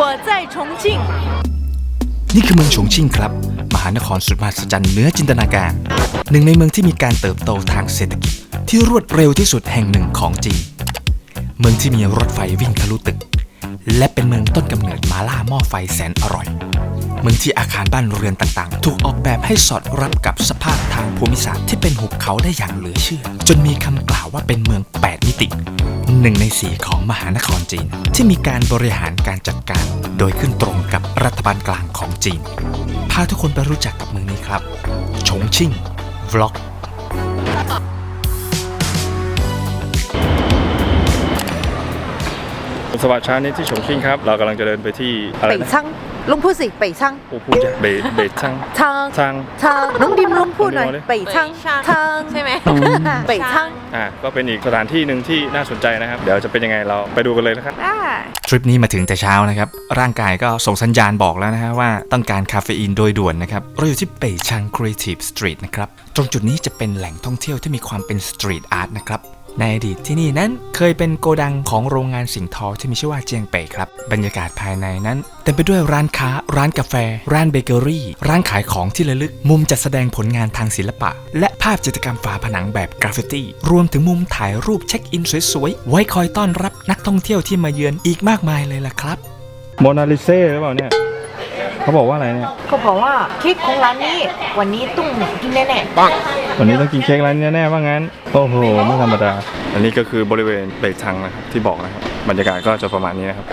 我在重庆。 นี่คือเมืองฉงชิ่งครับ มหานครสุดมหัศจรรย์เหนือจินตนาการ หนึ่งในเมืองที่มีการเติบโตทางเศรษฐกิจ ที่รวดเร็วที่สุดแห่งหนึ่งของจีน เมืองที่มีรถไฟวิ่งทะลุตึก และเป็นเมืองต้นกำเนิดมาล่าหม้อไฟแสนอร่อย เมืองที่อาคารบ้านเรือนต่างๆ ถูกออกแบบให้สอดรับกับสภาพทางภูมิศาสตร์ที่เป็นหุบเขาได้อย่างเหลือเชื่อ จนมีคำกล่าวว่าเป็นเมือง 8 มิติหนึ่งในสี่ของมหานครจีน ที่มีการบริหารการจัดการ โดยขึ้นตรงกับรัฐบาลกลางของจีน พาทุกคนไปรู้จักกับเมืองนี้ครับฉงชิ่งวล็อกสวัสดีเช้านี้ที่ฉงชิ่งครับ เรากำลังจะเดินไปที่อะไร北นะ昌 ลุงพูดสิ北昌 โอ้พูดยากเบเบช่าง 昌 ช่าง 昌น้องดิมลุงพูดหน่อย น้องดิม 北昌昌 ใช่ไหม 北昌 อ่าก็เป็นอีกสถานที่หนึ่งที่น่าสนใจนะครับ เดี๋ยวจะเป็นยังไงเราไปดูกันเลยนะครับ ได้ ทริปนี้มาถึงแต่เช้านะครับ ร่างกายก็ส่งสัญญาณบอกแล้วนะฮะว่าต้องการคาเฟอีนโดยด่วนนะครับ เราอยู่ที่เป่ยชางครีเอทีฟสตรีทนะครับ ตรงจุดนี้จะเป็นแหล่งท่องเที่ยวที่มีความเป็นสตรีทอาร์ตนะครับ ในอดีตที่นี่นั้นเคยเป็นโกดังของโรงงานสิงห์ทอที่มีชื่อว่าเจียงเป่ยครับ บรรยากาศภายในนั้นเต็มไปด้วยร้านค้า ร้านกาแฟ ร้านเบเกอรี่ ร้านขายของที่ระลึก มุมจัดแสดงผลงานทางศิลปะ และภาพจิตรกรรมฝาผนังแบบกราฟฟิตี้ รวมถึงมุมถ่ายรูปเช็คอินสวยๆ ไว้คอยต้อนรับนักท่องเที่ยวที่มาเยือนอีกมากมายเลยล่ะครับโมนาลิเซ่หรือเปล่าเนี่ยเขาบอกว่าอะไรเนี่ยเขาบอกว่าเค้กของร้านนี้วันนี้ต้องกินแน่ วันนี้ต้องกินเค้กร้านนี้แน่ๆว่างั้น โอ้โห ไม่ธรรมดา อันนี้ก็คือบริเวณเบชังนะครับที่บอกนะครับ บรรยากาศก็จะประมาณนี้นะครับ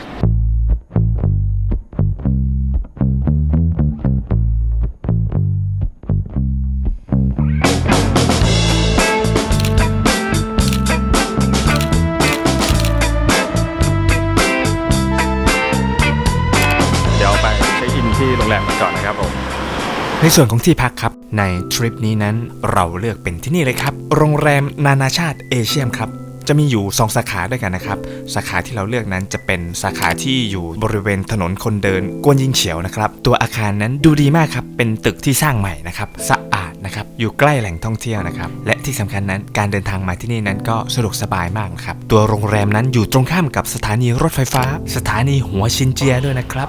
ส่วนของที่พักครับ ในทริปนี้นั้นเราเลือกเป็นที่นี่เลยครับ โรงแรมนานาชาติเอเชียมครับจะมีอยู่ 2 สาขาด้วยกันนะครับ สาขาที่เราเลือกนั้นจะเป็นสาขาที่อยู่บริเวณถนนคนเดินกวนยิงเฉียวนะครับ ตัวอาคารนั้นดูดีมากครับ เป็นตึกที่สร้างใหม่นะครับ สะอาดนะครับ อยู่ใกล้แหล่งท่องเที่ยวนะครับ และที่สำคัญนั้นการเดินทางมาที่นี่นั้นก็สะดวกสบายมากครับ ตัวโรงแรมนั้นอยู่ตรงข้ามกับสถานีรถไฟฟ้า สถานีหัวชินเจียด้วยนะครับ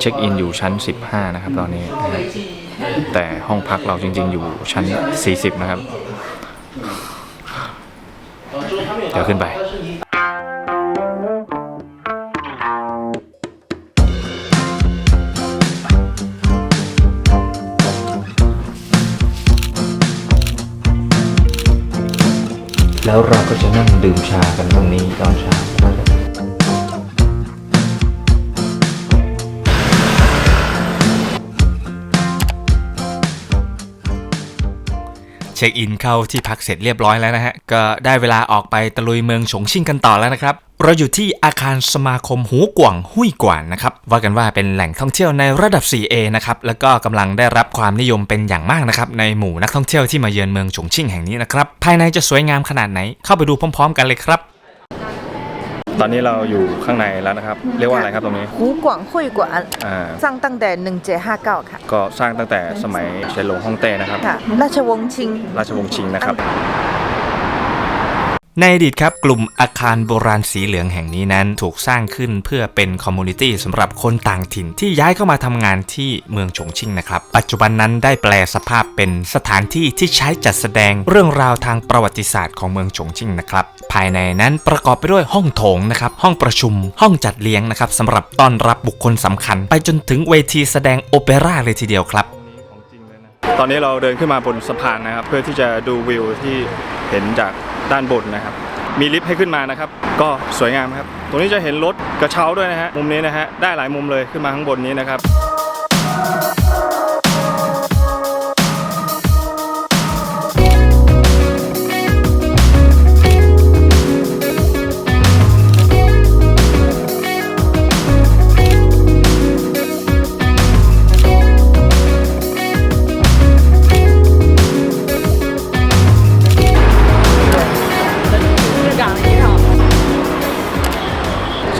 เช็คอินอยู่ชั้น 15 นะครับตอนนี้ แต่ห้องพักเราจริง ๆ อยู่ชั้น 40 นะครับ เดี๋ยวขึ้นไปแล้วเราก็จะนั่งดื่มชากันตรงนี้ตอนเช้า เช็คอินเข้าที่พักเสร็จเรียบร้อยแล้วนะฮะ ก็ได้เวลาออกไปตะลุยเมืองฉงชิ่งกันต่อแล้วนะครับ เราอยู่ที่อาคารสมาคมหูกว่างหุยกว่านนะครับ ว่ากันว่าเป็นแหล่งท่องเที่ยวในระดับ 4A นะครับ แล้วก็กำลังได้รับความนิยมเป็นอย่างมากนะครับ ในหมู่นักท่องเที่ยวที่มาเยือนเมืองฉงชิ่งแห่งนี้นะครับ ภายในจะสวยงามขนาดไหน เข้าไปดูพร้อม ๆ กันเลยครับ ตอนนี้เราอยู่ข้างในแล้วนะครับ เรียกว่าอะไรครับตรงนี้ๆหูกวางหุยกวานอ่าสร้างตั้งแต่ 1759 ค่ะ ก็สร้างตั้งแต่สมัยเชนหลงฮ่องเต้นะครับ ค่ะ ราชวงศ์ชิง ราชวงศ์ชิงนะครับ ในอดีตครับกลุ่มอาคารโบราณสีเหลืองแห่งนี้นั้น ถูกสร้างขึ้นเพื่อเป็นคอมมูนิตี้สำหรับคนต่างถิ่นที่ย้ายเข้ามาทำงานที่เมืองฉงชิ่งนะครับ ปัจจุบันนั้นได้แปลสภาพเป็นสถานที่ที่ใช้จัดแสดงเรื่องราวทางประวัติศาสตร์ของเมืองฉงชิ่งนะครับ ภายในนั้นประกอบไปด้วยห้องโถงนะครับห้องประชุม ห้องจัดเลี้ยงนะครับสำหรับต้อนรับบุคคลสำคัญ ไปจนถึงเวทีแสดงโอเปร่าเลยทีเดียวครับ ตอนนี้เราเดินขึ้นมาบนสะพานนะครับ เพื่อที่จะดูวิวที่เห็นจากด้านบนนะครับ มีลิฟต์ให้ขึ้นมานะครับ ก็สวยงามครับ ตรงนี้จะเห็นรถกระเช้าด้วยนะฮะมุมนี้นะฮะได้หลายมุมเลยขึ้นมาข้างบนนี้นะครับ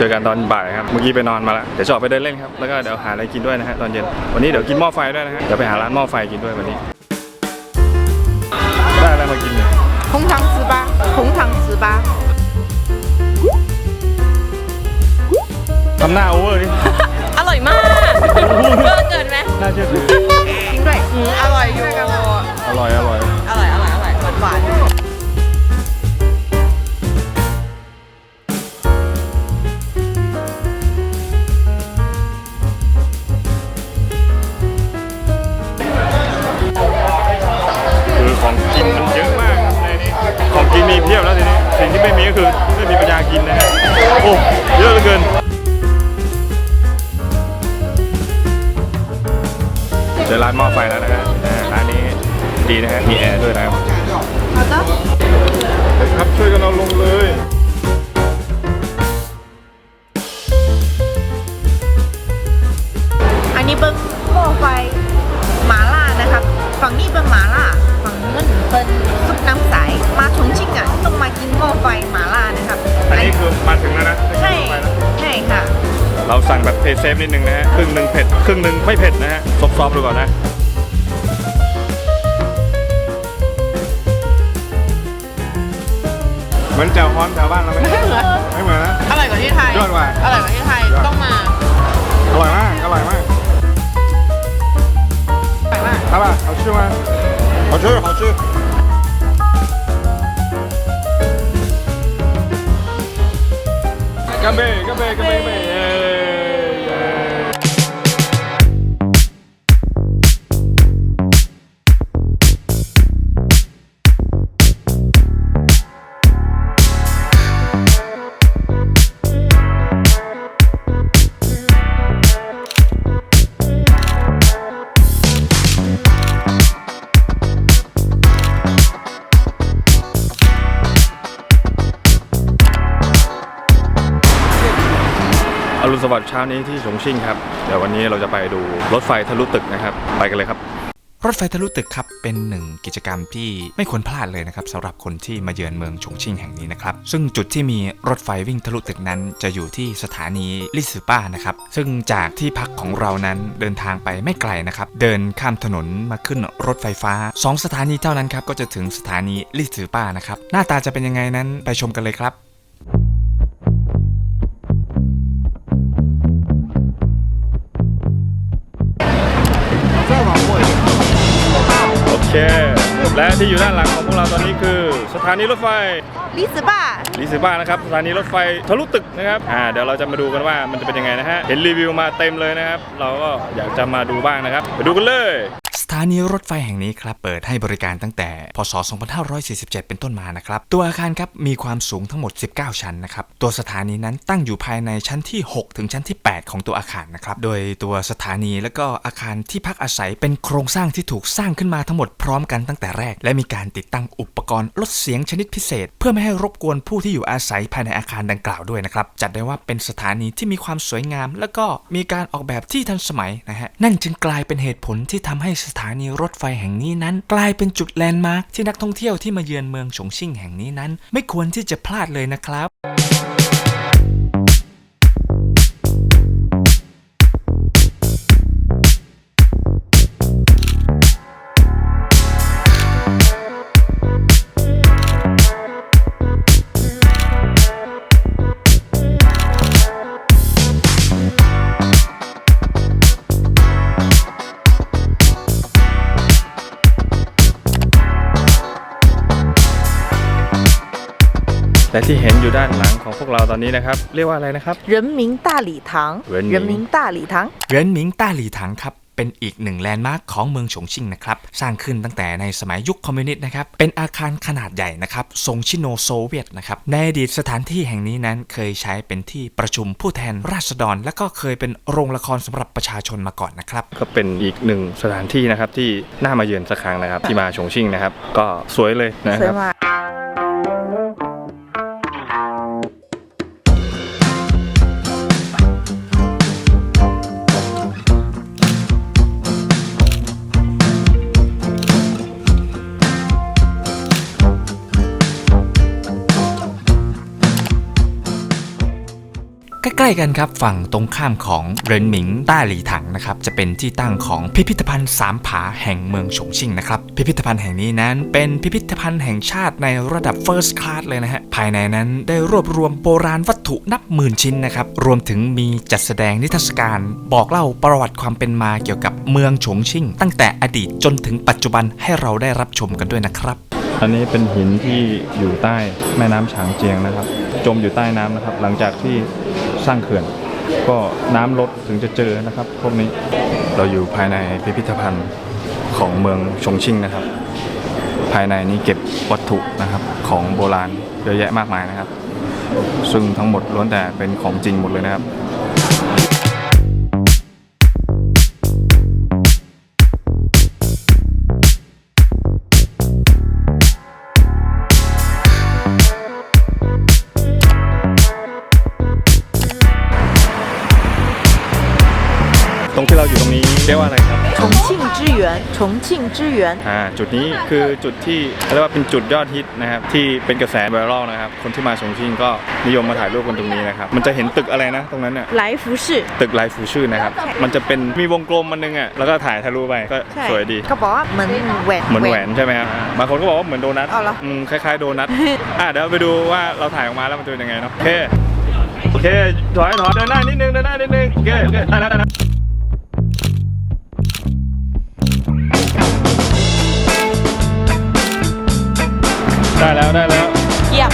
จอกันตอนบ่ายครับ เมื่อกี้ไปนอนมาแล้ว เดี๋ยวจะออกไปเดินเล่นครับ แล้วก็เดี๋ยวหาอะไรกินด้วยนะฮะตอนเย็น วันนี้เดี๋ยวกินหม้อไฟด้วยนะฮะ เดี๋ยวไปหาร้านหม้อไฟกินด้วยวันนี้ ได้อะไรมากินเนี่ย 红糖糍粑，红糖糍粑。 ทำหน้าโอเวอร์ดิ อร่อยมากเวอร์เกินไหม น่าเชื่อถือ จริงด้วยอืมอร่อยอยู่ อร่อย อร่อย อร่อย อร่อย อร่อยหวานหวาน คื ของกินมีเพียบแล้วทีนี้สิ่งที่ไม่มีก็คือไม่มีปัญญากินนะฮะโอ้เยอะเหลือเกินเจอร้านหม้อไฟแล้วนะฮะอ่าร้านนี้ดีนะฮะมีแอร์ด้วยนะครับครับช่วยกันเอาลงเลย นิดนึงนะฮะ ครึ่งหนึ่งเผ็ด ครึ่งหนึ่งไม่เผ็ดนะฮะ ซอฟๆดูก่อนนะ เหมือนแจ่วฮ้อนแถวบ้านเราไหมไม่เหมือนนะ อร่อยกว่าที่ไทย ยอดกว่า อร่อยกว่าที่ไทย ยอด ต้องมา อร่อยมาก อร่อยมาก อร่อยมาก 好吧，好吃吗？好吃，好吃。干杯！干杯！干杯！干杯！ วัสดิ์เช้านี้ที่ฉงชิ่งครับ เดี๋ยววันนี้เราจะไปดูรถไฟทะลุตึกนะครับ ไปกันเลยครับ รถไฟทะลุตึกครับเป็นหนึ่งกิจกรรมที่ไม่ควรพลาดเลยนะครับสำหรับคนที่มาเยือนเมืองฉงชิ่งแห่งนี้นะครับ ซึ่งจุดที่มีรถไฟวิ่งทะลุตึกนั้น จะอยู่ที่สถานีลิซือป้านะครับ ซึ่งจากที่พักของเรานั้นเดินทางไปไม่ไกลนะครับ เดินข้ามถนนมาขึ้นรถไฟฟ้า 2 สถานีเท่านั้นครับก็จะถึงสถานีลิซือป้านะครับหน้าตาจะเป็นยังไงนั้นไปชมกันเลยครับ โอเคและที่อยู่ด้านหลังของพวกเราตอนนี้คือ สถานีรถไฟลิสบ้าลิซิบ้านะครับสถานีรถไฟทะลุตึกนะครับอ่าเดี๋ยวเราจะมาดูกันว่ามันจะเป็นยังไงนะฮะเห็นรีวิวมาเต็มเลยนะครับ เราก็อยากจะมาดูบ้างนะครับไปดูกันเลยส ถานีรถไฟแห่งนี้ครับเปิดให้บริการตั้งแต่ พศ 2547 เป็นต้นมานะครับ ตัวอาคารครับมีความสูงทั้งหมด 19 ชั้นนะครับ ตัวสถานีนั้นตั้งอยู่ภายในชั้นที่ 6 ถึงชั้นที่ 8 ของตัวอาคารนะครับ โดยตัวสถานีและก็อาคารที่พักอาศัยเป็นโครงสร้างที่ถูกสร้างขึ้นมาทั้งหมดพร้อมกันตั้งแต่แรก และมีการติดตั้งอุปกรณ์ลดเสียงชนิดพิเศษ เพื่อไม่ให้รบกวนผู้ที่อยู่อาศัยภายในอาคารดังกล่าวด้วยนะครับ จัดได้ว่าเป็นสถานีที่มีความสวยงาม และก็มีการออกแบบที่ทันสมัยนะฮะ นั่นจึงกลายเป็นเหตุผลที่ทำให้สถถานีรถไฟแห่งนี้นั้น กลายเป็นจุดแลนด์มาร์คที่นักท่องเที่ยวที่มาเยือนเมืองฉงชิ่งแห่งนี้นั้น ไม่ควรที่จะพลาดเลยนะครับ และที่เห็นอยู่ด้านหลังของพวกเราตอนนี้นะครับ เรียกว่าอะไรนะครับ 人民大礼堂人民人民大礼堂 เหรียญหมิงต้าหลีถังครับ เป็นอีกหนึ่งแลนด์มาร์คของเมืองฉงชิ่งนะครับ สร้างขึ้นตั้งแต่ในสมัยยุคคอมมิวนิสต์นะครับ เป็นอาคารขนาดใหญ่นะครับ ทรงชิโนโซเวียตนะครับ ในอดีตสถานที่แห่งนี้นั้นเคยใช้เป็นที่ประชุมผู้แทนราษฎร และก็เคยเป็นโรงละครสำหรับประชาชนมาก่อนนะครับ ก็เป็นอีกหนึ่งสถานที่นะครับที่น่ามาเยือนสักครั้งนะครับ ที่มาฉงชิ่งนะครับ ก็สวยเลยนะ ส คว รั ย บ มาก ใกล้กันครับฝั่งตรงข้ามของเรนหมิงต้าหลีถังนะครับจะเป็นที่ตั้งของพิพิธภัณฑ์สามผาแห่งเมืองฉงชิ่งนะครับพิพิธภัณฑ์แห่งนี้นั้น เป็นพิพิธภัณฑ์แห่งชาติในระดับ First Class เลยนะฮะภายในนั้นได้รวบรวมโบราณวัตถุนับหมื่นชิ้นนะครับรวมถึงมีจัดแสดงนิทรรศการ บอกเล่าประวัติความเป็นมาเกี่ยวกับเมืองฉงชิ่ง ตั้งแต่อดีตจนถึงปัจจุบันให้เราได้รับชมกันด้วยนะครับอันนี้เป็นหินที่อยู่ใต้แม่น้ำฉางเจียงนะครับ จมอยู่ใต้น้ำนะครับ หลังจากที่ สร้างเขื่อน ก็น้ำลดถึงจะเจอนะครับ พวกนี้เราอยู่ภายในพิพิธภัณฑ์ของเมืองชงชิ่งนะครับ ภายในนี้เก็บวัตถุนะครับของโบราณเยอะแยะมากมายนะครับ ซึ่งทั้งหมดล้วนแต่เป็นของจริงหมดเลยนะครับ 重庆之源。 อ่าจุดนี้คือจุดที่เรียกว่าเป็นจุดยอดฮิตนะครับ ที่เป็นกระแสไวรัลนะครับ คนที่มาชงชิ่งก็นิยมมาถ่ายรูปกันตรงนี้นะครับ มันจะเห็นตึกอะไรนะตรงนั้นเนี่ย 来福士， ตึกลายฟูชื่อนะครับ มันจะเป็นมีวงกลมมันนึงอ่ะแล้วก็ถ่ายทะลุไปก็ ใช่ สวยดี เขาบอกว่าเหมือนแหวน เหมือนแหวนใช่ไหมครับอ่าบางคนก็บอกว่าเหมือนโดนัท เอาเหรอ อืมคล้ายๆโดนัทอ่ะเดี๋ยวไปดูว่าเราถ่ายออกมาแล้วมันจะเป็นยังไงเนาะโอเคโอเคถอยถอยเดินหน้านิดนึงเดินหน้านิดนึงโอเคโอเคได้แล้วได้แล้ว ได้แล้วได้แล้ว เยี่ยม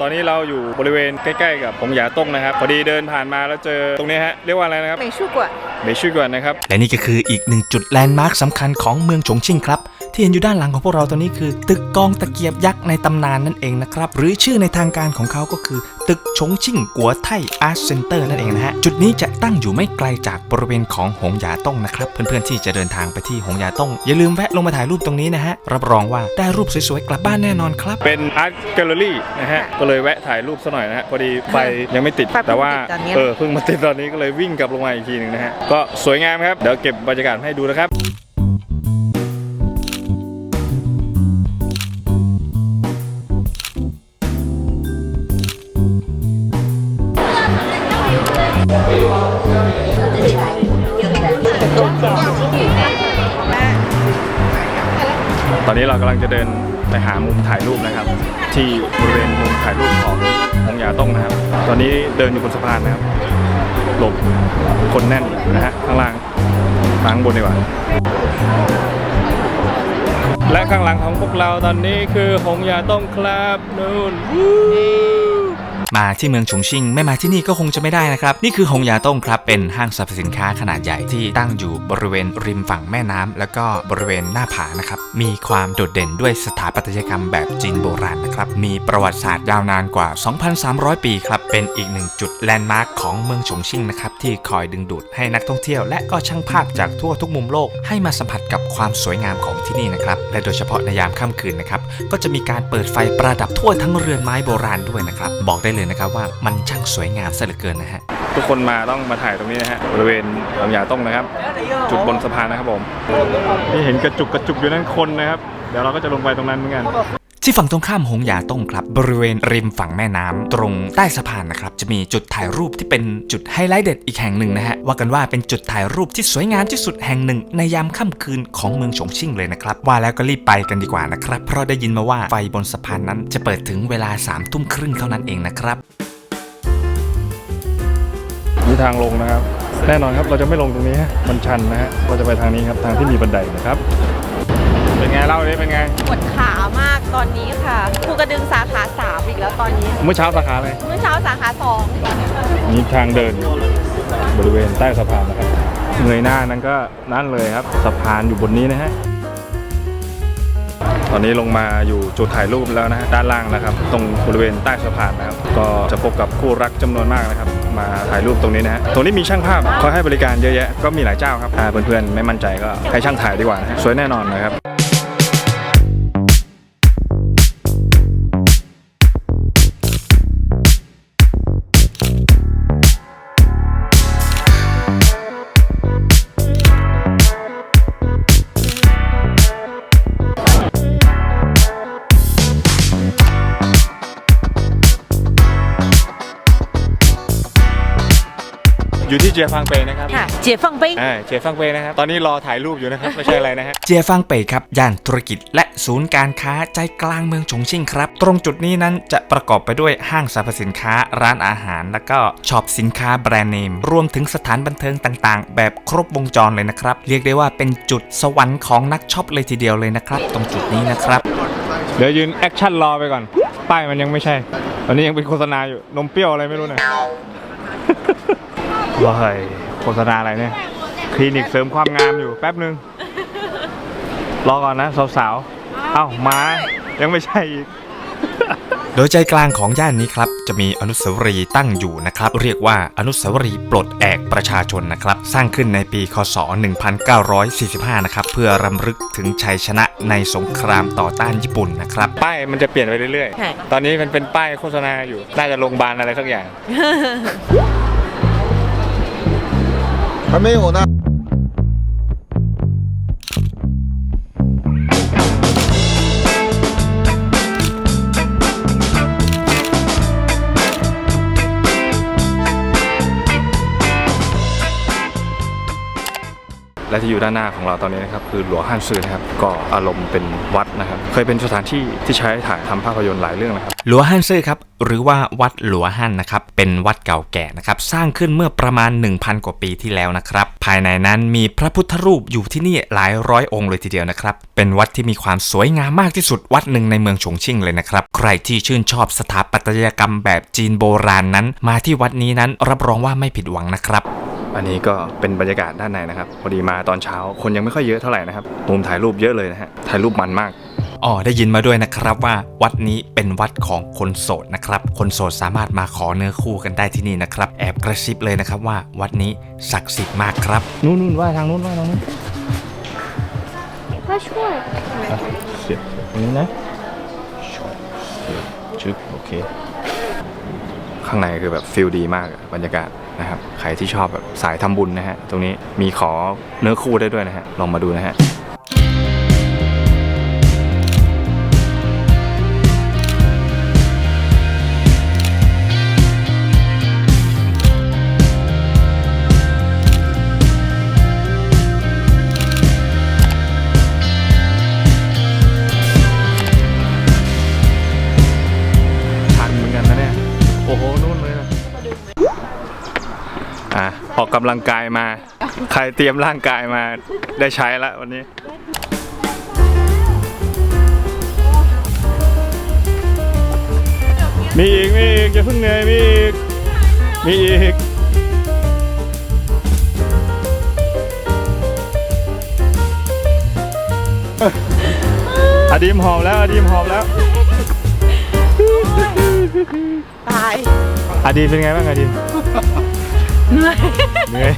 ตอนนี้เราอยู่บริเวณใกล้ๆกับผงหยาต้งนะครับ พอดีเดินผ่านมาแล้วเจอตรงนี้ฮะเรียกว่าอะไรนะครับเมชูกวนเมชูกวนนะครับ และนี่ก็คืออีกหนึ่งจุดแลนด์มาร์คสำคัญของเมืองฉงชิ่งครับที่เห็นอยู่ด้านหลังของพวกเราตอนนี้คือตึกกองตะเกียบยักษ์ในตำนานนั่นเองนะครับ หรือชื่อในทางการของเขาก็คือ ตึกฉงชิ่งกัวไทอาร์ตเซ็นเตอร์นั่นเองนะฮะ จุดนี้จะตั้งอยู่ไม่ไกลจากบริเวณของหงหยาต้งนะครับ เพื่อนๆที่จะเดินทางไปที่หงหยาต้ง อย่าลืมแวะลงมาถ่ายรูปตรงนี้นะฮะ รับรองว่าได้รูปสวยๆกลับบ้านแน่นอนครับ เป็นอาร์ตแกลเลอรี่นะฮะ ก็เลยแวะถ่ายรูปซะหน่อยนะฮะ พอดีไฟยังไม่ติด ไฟเพิ่งแต่ว่าติดตอนนี้เออเพิ่งมาติดตอนนี้ก็เลยวิ่งกลับลงมาอีกทีหนึ่งนะฮะ ก็สวยงามครับ เดี๋ยวเก็บบรรยากาศให้ดูนะครับ จะเดินไปหามุมถ่ายรูปนะครับ ที่บริเวณมุมถ่ายรูปขององหยาต้งนะครับ ตอนนี้เดินอยู่บนสะพานนะครับ หลบคนแน่นนะฮะข้างล่างมาข้างบนดีกว่าและข้างหลังของพวกเราตอนนี้คือหงหยาต้งครับนู่น มาที่เมืองฉงชิ่ง ไม่มาที่นี่ก็คงจะไม่ได้นะครับ นี่คือหงยาต้งครับเป็นห้างสรรพสินค้าขนาดใหญ่ที่ตั้งอยู่บริเวณริมฝั่งแม่น้ำแล้วก็บริเวณหน้าผานะครับมีความโดดเด่นด้วยสถาปัตยกรรมแบบจีนโบราณนะครับมีประวัติศาสตร์ยาวนานกว่า 2,300 ปีครับเป็นอีกหนึ่งจุดแลนด์มาร์คของเมืองฉงชิ่งนะครับที่คอยดึงดูดให้นักท่องเที่ยว และก็ช่างภาพจากทั่วทุกมุมโลกให้มาสัมผัสกับความสวยงามของที่นี่นะครับและโดยเฉพาะในยามค่ำคืนนะครับก็จะมีการเปิดไฟประดับทั่วทั้งเรือนไม้โบราณด้วยนะครับบอกได้เลยนะครับว่ามันช่างสวยงามซะเหลือเกินนะฮะทุกคนมาต้องมาถ่ายตรงนี้นะฮะบริเวณลำหยาต้งนะครับ จุดบนสะพานนะครับผมนี่เห็นกระจุกกระจุกอยู่นั่นคนนะครับ เดี๋ยวเราก็จะลงไปตรงนั้นเหมือนกัน ที่ฝั่งตรงข้ามหงหยาต้งครับ บริเวณริมฝั่งแม่น้ำตรงใต้สะพานนะครับจะมีจุดถ่ายรูปที่เป็นจุดไฮไลท์เด็ดอีกแห่งหนึ่งนะฮะว่ากันว่าเป็นจุดถ่ายรูปที่สวยงามที่สุดแห่งหนึ่ง ในยามค่ำคืนของเมืองฉงชิ่งเลยนะครับว่าแล้วก็รีบไปกันดีกว่านะครับเพราะได้ยินมาว่าไฟบนสะพานนั้นจะเปิดถึงเวลา3ามทุ่มครึ่งเท่านั้นเองนะครับนี่ทางลงนะครับ แน่นอนครับเราจะไม่ลงตรงนี้ฮะมันชันนะฮะเราจะไปทางนี้ครับทางที่มีบันไดนะครับ เป็นไงเล่าดิเป็นไง ปวดขามากตอนนี้ค่ะภูกระดึงสาขาสามอีกแล้วตอนนี้ เมื่อเช้าสาขาเลยเมื่อเช้าสาขาสองนี่ทางเดินบริเวณใต้สะพานนะครับเงยหน้านั้นก็นั่นเลยครับสะพานอยู่บนนี้นะฮะตอนนี้ลงมาอยู่จุดถ่ายรูปแล้วนะฮะด้านล่างนะครับ ตรงบริเวณใต้สะพานนะครับ ก็จะพบกับคู่รักจำนวนมากนะครับ มาถ่ายรูปตรงนี้นะฮะตรงนี้มีช่างภาพคอยให้บริการเยอะแยะก็มีหลายเจ้าครับอ่าเพื่อนๆไม่มั่นใจก็ให้ช่างถ่ายดีกว่านะฮะสวยแน่นอนนะครับ อยู่ที่เจียฟังเปนะครับค่ะเจี๋ยฟังเป้อ่าเจียฟังเปนะครับ ตอนนี้รอถ่ายรูปอยู่นะครับ ไม่ใช่อะไรนะฮะ เจียฟางเป่ยครับย่านธุรกิจและศูนย์การค้าใจกลางเมืองฉงชิ่งครับ ตรงจุดนี้นั้นจะประกอบไปด้วยห้างสรรพสินค้าร้านอาหาร แล้วก็ช็อปสินค้าแบรนด์เนม รวมถึงสถานบันเทิงต่างๆ แบบครบวงจรเลยนะครับ เรียกได้ว่าเป็นจุดสวรรค์ของนักช็อปเลยทีเดียวเลยนะครับ ตรงจุดนี้นะครับ เดี๋ยวยืนแอคชั่นรอไปก่อน ป้ายมันยังไม่ใช่ ตอนนี้ยังเป็นโฆษณาอยู่ นมเปรี้ยวอะไรไม่รู้เนี่ย ว้ายโฆษณาอะไรเนี่ย คลินิกเสริมความงามอยู่แป๊บหนึ่งรอก่อนนะสาวๆ เอ้ามา ยังไม่ใช่อีกโดยใจกลางของย่านนี้ครับ จะมีอนุสาวรีย์ตั้งอยู่นะครับ เรียกว่าอนุสาวรีย์ปลดแอกประชาชนนะครับ สร้างขึ้นในปีคศ 1945 นะครับ เพื่อรำลึกถึงชัยชนะในสงครามต่อต้านญี่ปุ่นนะครับ ป้ายมันจะเปลี่ยนไปเรื่อยใช่ๆตอนนี้มันเป็นป้ายโฆษณาอยู่ น่าจะโรงพยาบาลอะไรสักอย่าง 还没有呢。 และที่อยู่ด้านหน้าของเราตอนนี้นะครับคือหลวงฮั่นซือนะครับก็อารมณ์เป็นวัดนะครับเคยเป็นสถานที่ที่ใช้ถ่ายทำภาพยนตร์หลายเรื่องนะครับหลัวฮั่นซื่อครับหรือว่าวัดหลัวฮั่นนะครับเป็นวัดเก่าแก่นะครับสร้างขึ้นเมื่อประมาณ 1,000 กว่าปีที่แล้วนะครับภายในนั้นมีพระพุทธรูปอยู่ที่นี่หลายร้อยองค์เลยทีเดียวนะครับเป็นวัดที่มีความสวยงามมากที่สุดวัดหนึ่งในเมืองฉงชิ่งเลยนะครับใครที่ชื่นชอบสถาปัตยกรรมแบบจีนโบราณนั้น มาที่วัดนี้นั้นรับรองว่าไม่ผิดหวังนะครับ อันนี้ก็เป็นบรรยากาศด้านในนะครับ พอดีมาตอนเช้าคนยังไม่ค่อยเยอะเท่าไหร่นะครับมุมถ่ายรูปเยอะเลยนะฮะ ถ่ายรูปมันมากอ๋อได้ยินมาด้วยนะครับว่าวัดนี้เป็นวัดของคนโสดนะครับ คนโสดสามารถมาขอเนื้อคู่กันได้ที่นี่นะครับ แอบกระซิบเลยนะครับว่าวัดนี้ศักดิ์สิทธิ์มากครับ นู่นนู่นว่าทางนู้นว่าทางนู้นถ้าช่วยเสียบตรงนี้นะชึบโอเค ข้างในคือแบบฟิลดีมากอะบรรยากาศ นะครับ ใครที่ชอบแบบสายทำบุญนะฮะ ตรงนี้มีขอเนื้อคู่ได้ด้วยนะฮะ ลองมาดูนะฮะ อะออกกำลังกายมา ใครเตรียมร่างกายมาได้ใช้แล้ววันนี้มีอีก มีอีกอย่าเพิ่งเหนื่อยมีอีก มีอีก อดีมหอมแล้ว อดีมหอมแล้ว ตาย อดีมเป็นไงบ้างอดีม เหนื่อย เหนื่อย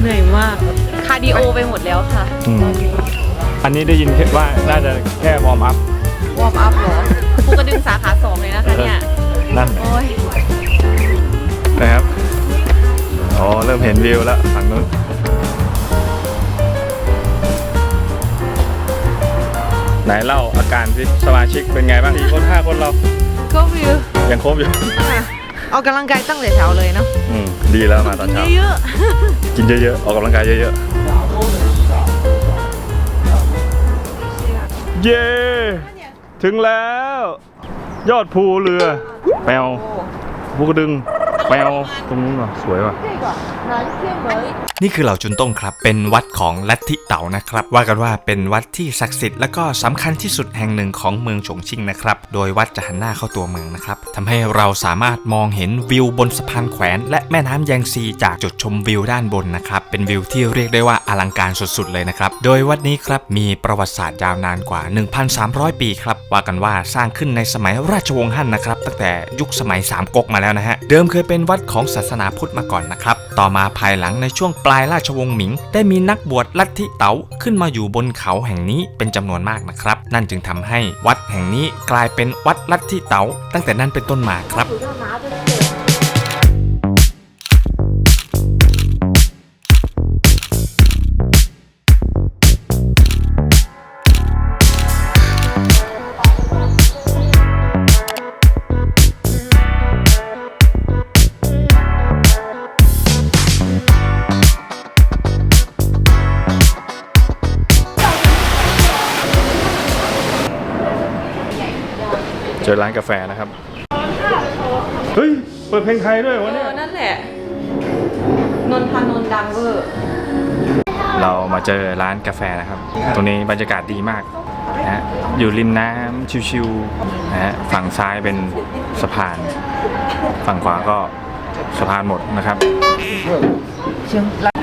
เหนื่อยมาก คาร์ดิโอไปหมดแล้วค่ะ อืมอันนี้ได้ยินแค่ว่าน่าจะแค่วอร์มอัพวอร์มอัพเหรอภูกระดึงสาขาสองเลยนะคะเนี่ย นั่น โอ้ย นะครับ อ๋อ เริ่มเห็นวิวแล้วฝั่งนู้น ไหนเล่าอาการสิสมาชิกเป็นไงบ้างสี่คนห้าคนเราก็วิวยังครบอยู่ ออกกำลังกายตั้งแต่เช้าเลยเนาะอืมดีแล้วมาตอนเช้าเยอะกินเยอะๆออกกำลังกายเยอะๆเย้ถึงแล้ว ยอดภูเรือแปวภูกระดึงแปวตรงนู้นว่ะสวยว่ะ นี่คือเหล่าจุนต้งครับ เป็นวัดของลัทธิเต๋านะครับ ว่ากันว่าเป็นวัดที่ศักดิ์สิทธิ์และก็สำคัญที่สุดแห่งหนึ่งของเมืองฉงชิ่งนะครับ โดยวัดจะหันหน้าเข้าตัวเมืองนะครับทำให้เราสามารถมองเห็นวิวบนสะพานแขวน และแม่น้ำแยงซีจากจุดชมวิวด้านบนนะครับ เป็นวิวที่เรียกได้ว่าอลังการสุดๆเลยนะครับ โดยวัดนี้ครับมีประวัติศาสตร์ยาวนานกว่า 1,300 ปีครับ ว่ากันว่าสร้างขึ้นในสมัยราชวงศ์ฮั่นนะครับ ตั้งแต่ยุคสมัยสามก๊กมาแล้วนะฮะ เดิมเคยเป็นวัดของศาสนาพุทธมาก่อนนะครับ ต่อมาภายหลังในช่วงปลายราชวงศ์หมิง ได้มีนักบวชลัทธิเต๋าขึ้นมาอยู่บนเขาแห่งนี้เป็นจำนวนมากนะครับ นั่นจึงทำให้วัดแห่งนี้กลายเป็นวัดลัทธิเต๋าตั้งแต่นั้นเป็นต้นมาครับ จอร้านกาแฟนะครับ เฮ้ย เปิดเพลงไทยด้วยวะเอเนี่ยอนั่นแหละ นนทานนท์ดังเวอร์เรามาเจอร้านกาแฟนะครับ ตรงนี้บรรยากาศดีมากนะฮะอยู่ริมน้ำชิวๆนะฮะฝั่งซ้ายเป็นสะพาน ฝั่งขวาก็ สะพานหมดนะครับ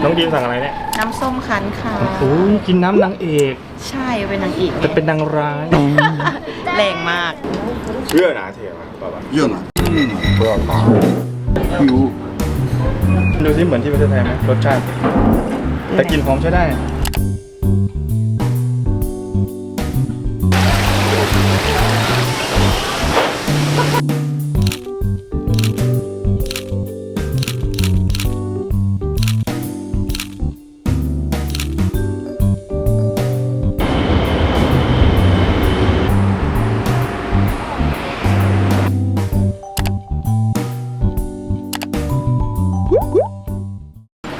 น้องดีมสั่งอะไรเนี่ย น้ำส้มคั้นค่ะ โอ้ยกินน้ำนางเอก ใช่เป็นนางเอกไง จะเป็นนางร้าย แรงมาก เชื่อหนาเถียงป่าว 热呢？嗯，不要打。比如 ดูสิเหมือนที่ประเทศไทยไหมรสชาติ แต่กลินหอมใช้ได้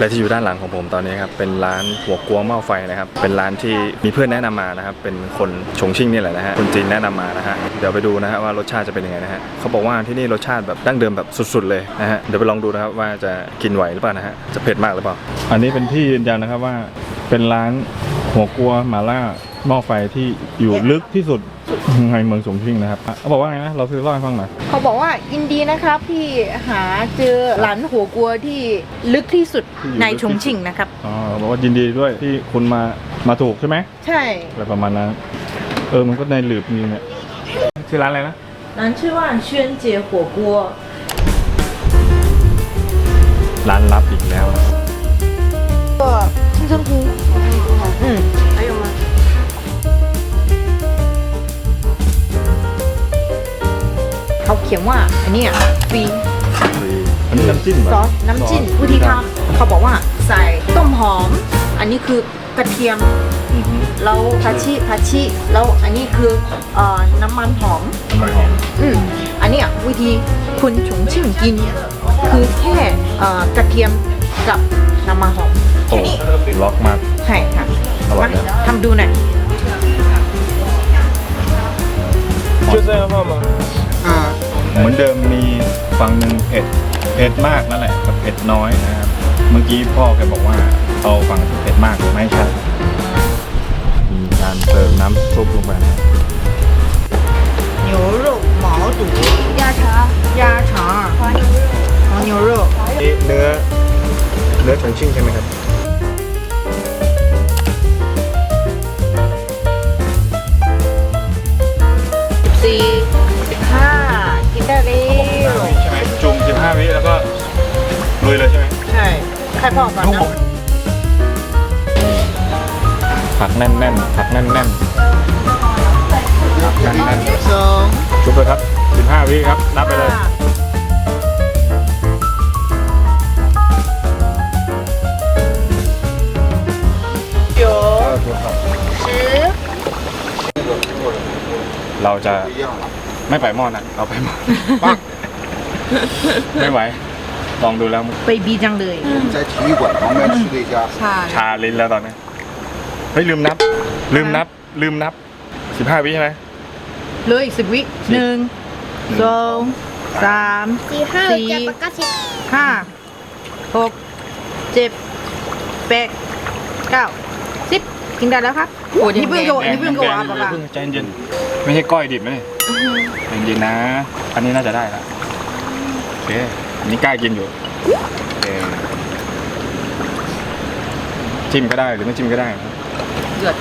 และที่อยู่ด้านหลังของผมตอนนี้ครับเป็นร้านหัวกัวงหม้อไฟนะครับ เป็นร้านที่มีเพื่อนแนะนำมานะครับ เป็นคนชงชิ่งนี่แหละนะฮะคนจีนแนะนำมานะฮะเดี๋ยวไปดูนะฮะว่ารสชาติจะเป็นยังไงนะฮะเขาบอกว่าที่นี่รสชาติแบบดั้งเดิมแบบสุดๆเลยนะฮะเดี๋ยวไปลองดูนะครับว่าจะกินไหวหรือเปล่านะฮะจะเผ็ดมากหรือเปล่า อันนี้เป็นที่ยืนยันนะครับว่าเป็นร้านหัวกัวหมาล่าหม้อไฟที่อยู่ลึกที่สุด ในเมืองสงชิ่งนะครับเขาบอกว่าไงนะ เราซื้อเล่าให้ฟังหน่อย เขาบอกว่ายินดีนะครับที่หาเจอหลันหัวกัวที่ลึกที่สุดในชงชิ่งนะครับ อ๋อบอกว่ายินดีด้วยที่คุณมา มาถูกใช่ไหมใช่ อะไรประมาณนั้น เออ มันก็ในหลืบนี่เนี่ย ชื่อร้านอะไรนะ ร้านชื่อว่าเชียนเจียหัวกัว ร้านลับอีกแล้วนะก็ซึ่งซึ่งคือืม เขาเขียนว่าอันเนี้ฟรีฟรีอันนี้น้ำจิ้มเหรซอสน้ำจิ้มวิธีทำเขาบอกว่าใส่ต้มหอม อันนี้คือกระเทียมอือฮึแล้วผักชีผักชีแล้วอันนี้คือเอ่อน้ำมันหอม น้ำมันหอมอืมอันเนี้ยวิธีคุณฉงชิ่งกิน คือแค่เอ่อกระเทียมกับน้ำมันหอมโอ้แค่นี้ล็อกมาก ใช่ค่ะอร่อยมานะทำดูหน่อยชื่อเสื้อพ่อมา啊， เหมือนเดิมมีฝั่งหนึ่งเผ็ด เผ็ดมากนั่นแหละกับเผ็ดน้อยนะครับ เมื่อกี้พ่อแกบอกว่าเอาฝั่งที่เผ็ดมากไม่ใช่ มีการเติมน้ำซุปลงไปนะครับ 牛肉毛肚鸭肠鸭肠黄牛肉黄牛肉 นี่เนื้อ เนื้อชงชิ่งใช่ไหมครับ สี่สิบห้า กินได้เร็วใช่ไหมจุ่ม15 วิแล้วก็ลุยเลยใช่ไหมใช่ใครพ่อก่อนนะผักแน่นแน่นผักแน่นๆผักแน่นสองชุบเลยครับ 15 วิครับ นับไปเลยเราจะ ไม่ไปหม้อนะเอาไปหม้อปักไม่ไหว ลองดูแล้ว เบบีจังเลย 我们在体育馆旁边吃的一家 ใช่ ชาลิ้นแล้วตอนนี้ เฮ้ย ลืมนับ ลืมนับ ลืมนับ 15 วิใช่ไหม เลยอีกสิบวิหนึ่งสองสามสี่ห้าหกเจ็ดแปดเก้าสิบกิ นได้แล้วครับโอ้ยนี่เพิ่งโกนี่เพิ่งโกอะแดป๊างๆป๊าเพิ่งใจเย็นๆไม่ใช่ก้อยดิบนะใจเย็นๆนะ อันนี้น่าจะได้ละโอเคอันนี้กล้ากินอยู่โอเคจิ้มก็ได้หรือไม่จิ้มก็ได้นะเดือด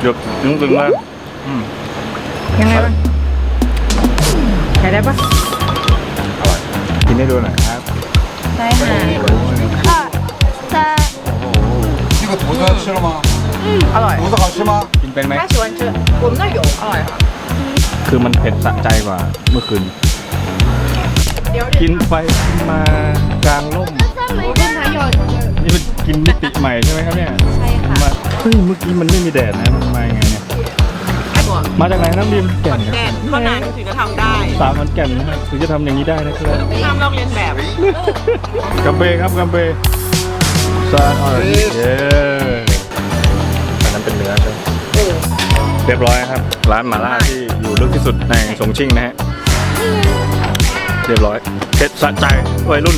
เดือบตึงๆมากอืมยังไงบ้างใช้ได้ปะอร่อยกิ นให้ดูหน่อยครับได้ค่ะค่ะจะ 이거 도사 싫어마 อร่อย 도사 가시마 กินเป็นไหม ถ้าชวนเชิญผมน่าอยู่อร่อยค่ะคือมันเผ็ดสะใจกว่าเมื่อคืน เดี๋ยวกินไปกินมากลางร่ม ผมเพิ่งทายอดนี่มันกินมิติใหม่ใช่ไหมครับเนี่ยใช่ค่ะ มาเฮ้ยเมื่อกี้มันไม่มีแดดนะมันมายังไงเนี่ย มาจากไหนน้ำดิมขอนแก่นเท่านั้นถึงจะทำได้สามมันแก่นนะถึงจะทำอย่างนี้ได้นะครับไม่ทำลองเรียนแบบกัมเบครับกัมเบซานออร์เย้อันนั้นเป็นเนื้อใช่ไหมเรียบร้อยครับ ร้านหมาล่าที่อยู่ลึกที่สุดในสงชิงนะฮะเรียบร้อยเข็ดสะใจวัยรุ่น